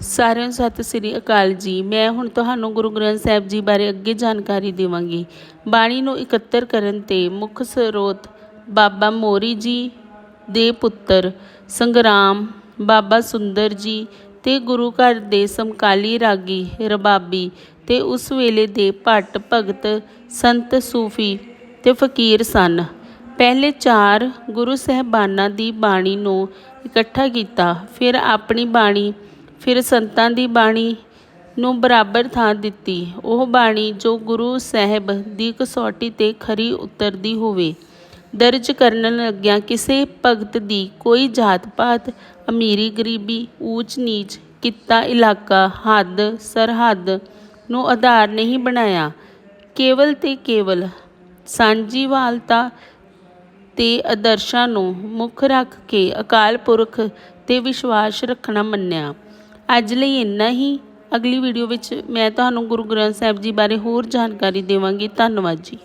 ਸਾਰਿਆਂ ਨੂੰ ਸਤਿ ਸ੍ਰੀ ਅਕਾਲ ਜੀ। ਮੈਂ ਹੁਣ ਤੁਹਾਨੂੰ ਗੁਰੂ ਗ੍ਰੰਥ ਸਾਹਿਬ ਜੀ ਬਾਰੇ ਅੱਗੇ ਜਾਣਕਾਰੀ ਦੇਵਾਂਗੀ। ਬਾਣੀ ਨੂੰ ਇਕੱਤਰ ਕਰਨ ਤੇ ਮੁੱਖ ਸਰੋਤ ਬਾਬਾ ਮੋਰੀ ਜੀ ਦੇ ਪੁੱਤਰ ਸੰਗਰਾਮ, ਬਾਬਾ ਸੁੰਦਰ ਜੀ ਤੇ ਗੁਰੂ ਘਰ ਦੇ ਸਮਕਾਲੀ ਰਾਗੀ ਰਬਾਬੀ ਤੇ ਉਸ ਵੇਲੇ ਦੇ ਭੱਟ ਭਗਤ ਸੰਤ ਸੂਫੀ ਤੇ ਫਕੀਰ ਸਨ। ਪਹਿਲੇ ਚਾਰ ਗੁਰੂ ਸਾਹਿਬਾਨਾਂ ਦੀ ਬਾਣੀ ਨੂੰ ਇਕੱਠਾ ਕੀਤਾ, ਫਿਰ ਆਪਣੀ ਬਾਣੀ ਫਿਰ ਸੰਤਾਂ ਦੀ ਬਾਣੀ ਨੂੰ ਬਰਾਬਰ ਥਾਂ ਦਿੱਤੀ। ਉਹ ਬਾਣੀ ਜੋ ਗੁਰੂ ਸਾਹਿਬ ਦੀ ਕਸੌਟੀ ਤੇ ਖਰੀ ਉਤਰਦੀ ਹੋਵੇ। ਦਰਜ ਕਰਨ ਲੱਗਿਆ ਕਿਸੇ ਭਗਤ ਦੀ ਕੋਈ ਜਾਤ ਪਾਤ ਅਮੀਰੀ, ਗਰੀਬੀ, ਊਚ, ਨੀਚ, ਕਿੱਤਾ, ਇਲਾਕਾ, ਹੱਦ, ਸਰਹੱਦ ਨੂੰ ਆਧਾਰ ਨਹੀਂ ਬਣਾਇਆ। ਕੇਵਲ ਤੇ ਕੇਵਲ ਸਾਂਝੀਵਾਲਤਾ ਤੇ ਆਦਰਸ਼ਾਂ ਨੂੰ ਮੁੱਖ ਰੱਖ ਕੇ ਅਕਾਲ ਪੁਰਖ ਤੇ ਵਿਸ਼ਵਾਸ ਰੱਖਣਾ ਮੰਨਿਆ। ਅੱਜ ਲਈ ਇੰਨਾ ਹੀ। ਅਗਲੀ ਵੀਡੀਓ ਵਿੱਚ ਮੈਂ ਤੁਹਾਨੂੰ ਗੁਰੂ ਗ੍ਰੰਥ ਸਾਹਿਬ ਜੀ ਬਾਰੇ ਹੋਰ ਜਾਣਕਾਰੀ ਦੇਵਾਂਗੀ। ਧੰਨਵਾਦ ਜੀ।